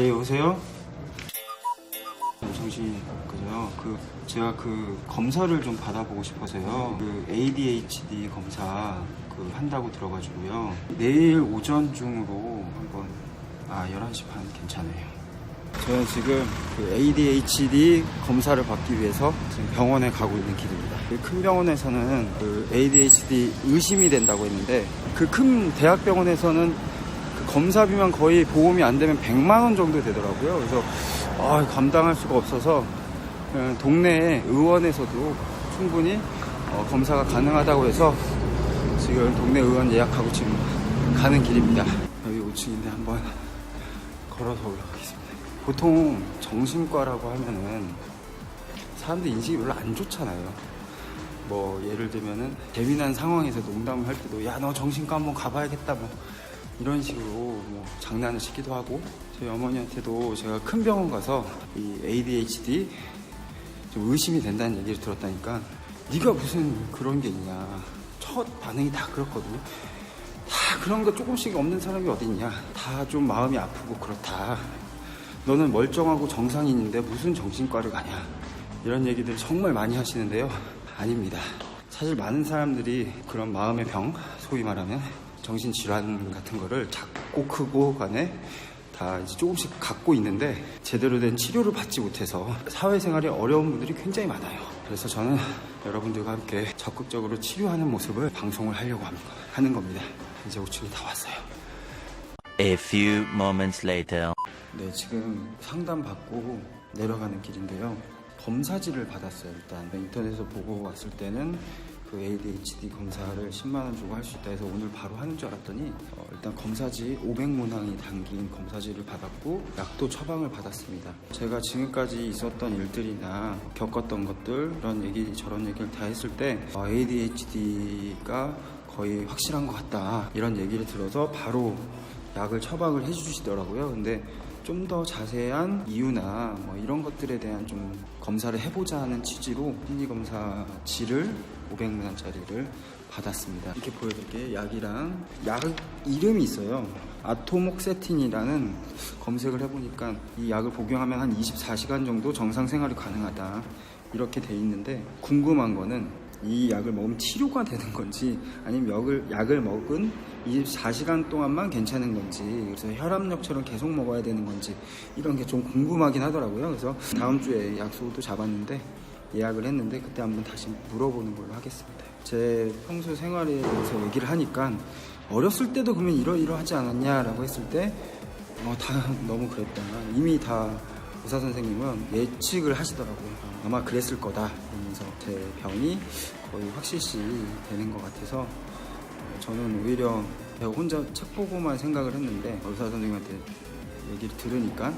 여보세요? 정신이 그죠? 그 제가 그 검사를 좀 받아보고 싶어서요. 그 ADHD 검사 그 한다고 들어가지고요. 내일 오전 중으로 한번 아 11시 반 괜찮아요. 저는 지금 그 ADHD 검사를 받기 위해서 지금 병원에 가고 있는 길입니다. 그큰 병원에서는 그 ADHD 의심이 된다고 했는데 그 큰 대학병원에서는 그 검사비만 거의 보험이 안 되면 100만 원 정도 되더라고요. 그래서 아, 감당할 수가 없어서 그냥 동네 의원에서도 충분히 어, 검사가 가능하다고 해서 지금 동네 의원 예약하고 지금 가는 길입니다. 여기 5층인데 한번 걸어서 올라가겠습니다. 보통 정신과라고 하면은 사람들 인식이 별로 안 좋잖아요. 뭐 예를 들면은 재미난 상황에서 농담을 할 때도 야 너 정신과 한번 가봐야겠다 뭐 이런 식으로 뭐 장난을 치기도 하고 저희 어머니한테도 제가 큰 병원 가서 이 ADHD 좀 의심이 된다는 얘기를 들었다니까 네가 무슨 그런 게 있냐. 첫 반응이 다 그렇거든요. 다 그런 거 조금씩 없는 사람이 어딨냐. 다 좀 마음이 아프고 그렇다. 너는 멀쩡하고 정상인인데 무슨 정신과를 가냐. 이런 얘기들 정말 많이 하시는데요. 아닙니다. 사실 많은 사람들이 그런 마음의 병 소위 말하면 정신질환 같은 거를 작고 크고 간에 다 이제 조금씩 갖고 있는데 제대로 된 치료를 받지 못해서 사회생활에 어려운 분들이 굉장히 많아요. 그래서 저는 여러분들과 함께 적극적으로 치료하는 모습을 방송을 하려고 합니다. 하는 겁니다. 이제 5층이 다 왔어요. A few moments later. 네, 지금 상담 받고 내려가는 길인데요. 검사지를 받았어요, 일단. 인터넷에서 보고 왔을 때는 그 ADHD 검사를 10만 원 주고 할 수 있다 해서 오늘 바로 하는 줄 알았더니 어, 일단 검사지 500문항이 담긴 검사지를 받았고 약도 처방을 받았습니다. 제가 지금까지 있었던 일들이나 겪었던 것들 이런 얘기 저런 얘기를 다 했을 때 어, ADHD가 거의 확실한 것 같다 이런 얘기를 들어서 바로 약을 처방을 해주시더라고요. 근데 좀 더 자세한 이유나 뭐 이런 것들에 대한 좀 검사를 해보자 하는 취지로 심리검사 지를 500문안짜리를 받았습니다. 이렇게 보여드릴게요. 약이랑 약 이름이 있어요. 아토목세틴이라는 검색을 해보니까 이 약을 복용하면 한 24시간 정도 정상 생활이 가능하다. 이렇게 돼 있는데 궁금한 거는 이 약을 먹으면 치료가 되는 건지 아니면 약을, 약을 먹은 24시간 동안만 괜찮은 건지 그래서 혈압약처럼 계속 먹어야 되는 건지 이런 게 좀 궁금하긴 하더라고요. 그래서 다음 주에 약속도 잡았는데 예약을 했는데 그때 한번 다시 물어보는 걸로 하겠습니다. 제 평소 생활에 대해서 얘기를 하니까 어렸을 때도 그러면 이러이러하지 않았냐라고 했을 때 어, 다 너무 그랬다. 이미 다 의사 선생님은 예측을 하시더라고요. 아마 그랬을 거다. 그러면서 제 병이 거의 확실시 되는 것 같아서 어, 저는 오히려 제가 혼자 책 보고만 생각을 했는데 의사 선생님한테 얘기를 들으니까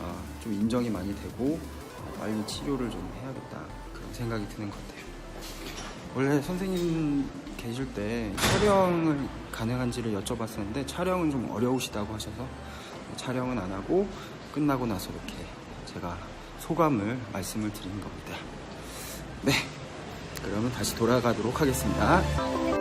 아, 좀 인정이 많이 되고 어, 빨리 치료를 좀 해야겠다 그런 생각이 드는 것 같아요. 원래 선생님 계실 때 촬영을 가능한지를 여쭤봤었는데 촬영은 좀 어려우시다고 하셔서 촬영은 안 하고 끝나고 나서 이렇게 제가 소감을 말씀을 드린 겁니다. 네. 그러면 다시 돌아가도록 하겠습니다.